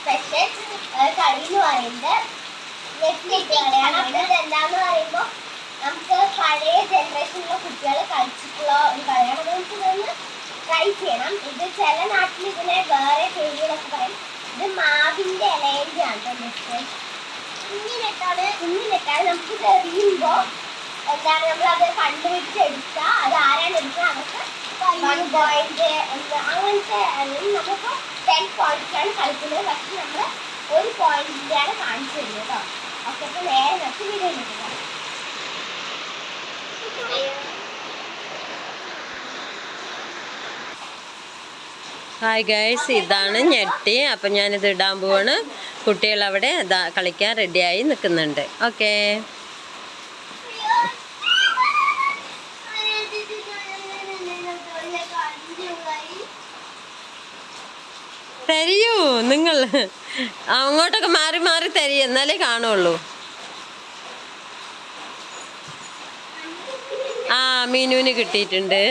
Special കളി എന്ന് പറയുന്നത് ഇത് എന്താന്ന് പറയുമ്പോൾ നമുക്ക് പഴയ ജനറേഷനിലെ കുട്ടികൾ കളിച്ചിട്ടുള്ള ഒരു കളിയാണ്. നമുക്ക് ഇതൊന്ന് ട്രൈ ചെയ്യണം. ഇത് ചില നാട്ടിൽ ഇതിനെ വേറെ പേരുകളൊക്കെ പറയും. ഇത് മാവിന്റെ ഇലയിന്റെ ആണ് കേട്ടോ നെറ്റ് കുഞ്ഞിനെട്ടാണ് കുഞ്ഞിനെട്ടാണ് നമുക്ക് ഇത് എറിയുമ്പോ എന്താണ് നമ്മൾ അത് വൺ പോയിന്റ് അങ്ങനത്തെ അല്ലെങ്കിൽ നമുക്ക് ടെൻ പോയിന്റ്സാണ് കളിക്കുന്നത് പക്ഷെ നമ്മൾ ഒരു പോയിന്റിന്റെയാണ് കാണിച്ചു തരുന്നത് കേട്ടോ ഓക്കെ അപ്പൊ നേരെ നമുക്ക് വീഡിയോ എടുക്കുക ഹായ് ഗൈസ് ഇതാണ് ഞെട്ടി. അപ്പം ഞാനിത് ഇടാൻ പോവാണ്. കുട്ടികൾ അവിടെ കളിക്കാൻ റെഡിയായി നിൽക്കുന്നുണ്ട്. ഓക്കേ നിങ്ങൾ അങ്ങോട്ടൊക്കെ മാറി മാറി തരി എന്നാലേ കാണുള്ളൂ. ആ മീനുവിന് കിട്ടിയിട്ടുണ്ട്.